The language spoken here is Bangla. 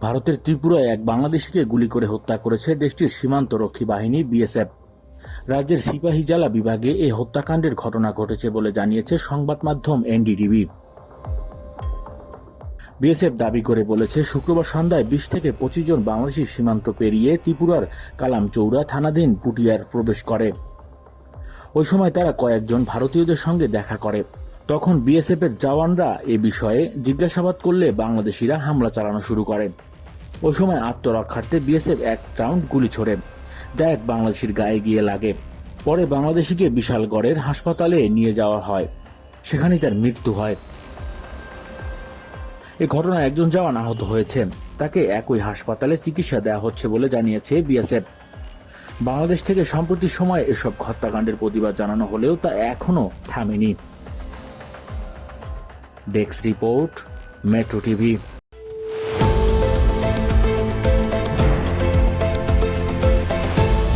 ভারতের ত্রিপুরায় এক বাংলাদেশিকে গুলি করে হত্যা করেছে দেশটির সীমান্তরক্ষী বাহিনী বিএসএফ। রাজ্যের সিপাহী জেলা বিভাগে এই হত্যাকাণ্ডের ঘটনা ঘটেছে বলে জানিয়েছে সংবাদ মাধ্যম এনডিটিভি। বিএসএফ দাবি করে বলেছে, শুক্রবার সন্ধ্যায় বিশ থেকে পঁচিশ জন বাংলাদেশি সীমান্ত পেরিয়ে ত্রিপুরার কালামচৌড়া থানাধীন পুটিয়ার প্রবেশ করে। ওই সময় তারা কয়েকজন ভারতীয়দের সঙ্গে দেখা করে। তখন বিএসএফ এর জওয়ানরা এ বিষয়ে জিজ্ঞাসাবাদ করলে বাংলাদেশিরা হামলা চালানো শুরু করে। ওই সময় আত্মরক্ষার্থে বিএসএফ এক রাউন্ড গুলি ছোড়ে, যা এক বাংলাদেশির গায়ে গিয়ে লাগে। পরে বাংলাদেশিকে বিশালগড়ের হাসপাতালে নিয়ে যাওয়া হয়। সেখানেই তার মৃত্যু হয়। এ ঘটনায় একজন জওয়ান আহত হয়েছে। তাকে একই হাসপাতালে চিকিৎসা দেওয়া হচ্ছে বলে জানিয়েছে বিএসএফ। বাংলাদেশ থেকে সম্প্রতি সময় এসব হত্যাকাণ্ডের প্রতিবাদ জানানো হলেও তা এখনও থামেনি। Desk report, Metro TV.